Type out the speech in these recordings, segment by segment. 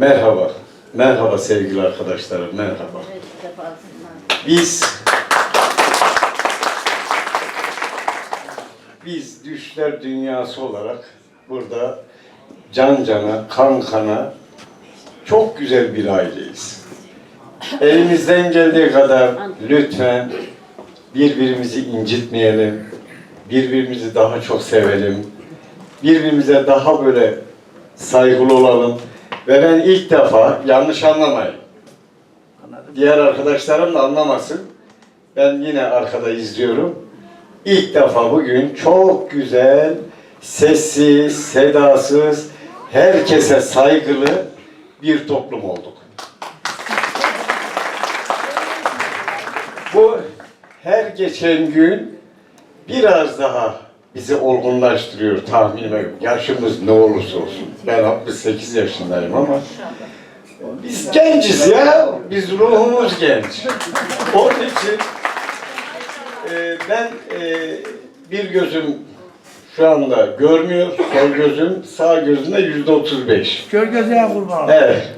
Merhaba. Merhaba sevgili arkadaşlarım. Merhaba. Biz biz düşler dünyası olarak burada can cana, kan kana çok güzel bir aileyiz. Elimizden geldiği kadar lütfen birbirimizi incitmeyelim. Birbirimizi daha çok sevelim. Birbirimize daha böyle saygılı olalım. Ve ben ilk defa yanlış anlamayın. Diğer arkadaşlarım da anlamasın. Ben yine arkada izliyorum. İlk defa bugün çok güzel, sessiz, sedasız, herkese saygılı bir toplum olduk. Bu her geçen gün biraz daha bizi olgunlaştırıyor tahminime. Yaşımız ne olursa olsun. Ben 68 yaşındayım ama biz genciz ya. Biz ruhumuz genç. Onun için e, ben e, bir gözüm şu anda görmüyor. Sol gözüm, sağ gözümde yüzde otuz beş. Kör gözüne kurban. Evet.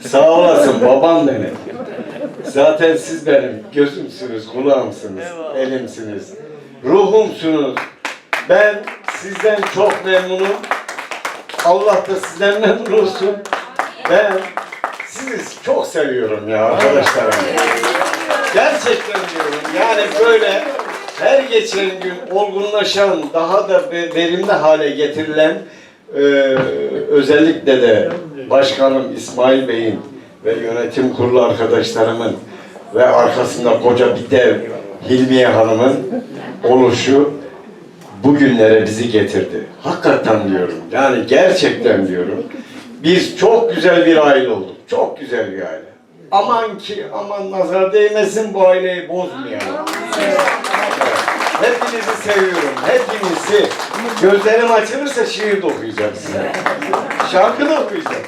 Sağ olasın babam benim. Zaten siz benim gözümsünüz, kulağımsınız, elimsiniz, ruhumsunuz. Ben sizden çok memnunum. Allah da sizden memnun olsun. Ben sizi çok seviyorum ya arkadaşlarım. Gerçekten diyorum. Yani böyle her geçen gün olgunlaşan, daha da ve- verimli hale getirilen e, özellikle de Başkanım İsmail Bey'in ve yönetim kurulu arkadaşlarımın ve arkasında koca bir dev Hilmiye Hanım'ın oluşu bugünlere bizi getirdi. Hakikaten diyorum. Yani gerçekten diyorum. Biz çok güzel bir aile olduk. Çok güzel bir aile. Aman ki aman nazar değmesin bu aileyi bozmayalım. Hepinizi seviyorum. Hepinizi. Gözlerim açılırsa şiir de okuyacağım size. Şarkı da okuyacağım.